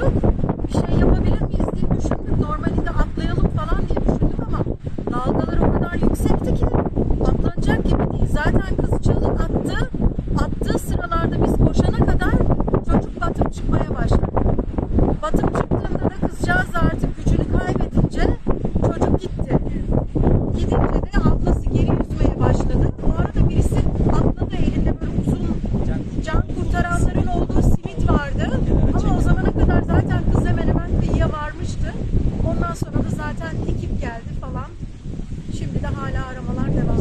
durduk. Bir şey yapabilir miyiz diye düşündük. Normalinde atlayalım falan diye düşündük ama dalgalar o kadar yüksekti ki atlanacak gibi değil. Zaten kız çığlık attı. Attığı sıralarda biz koşana kadar çocuk batıp çıkmaya başladı. Batıp çıktığında da kızcağız artık gücünü kaybedince çocuk gitti. Gidince de ablası geri yüzüne sonra da zaten ekip geldi falan. Şimdi de hala aramalar devam.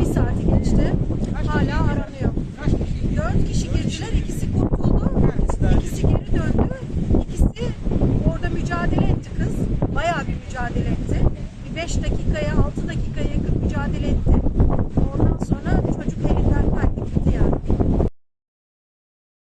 Bir saati geçti. Hala aranıyor. Dört kişi girdiler. ikisi kurtuldu. İkisi geri döndü. İkisi orada mücadele etti kız. Bayağı bir mücadele etti. Bir beş dakikaya, altı dakikaya yakın mücadele etti. Ondan sonra çocuk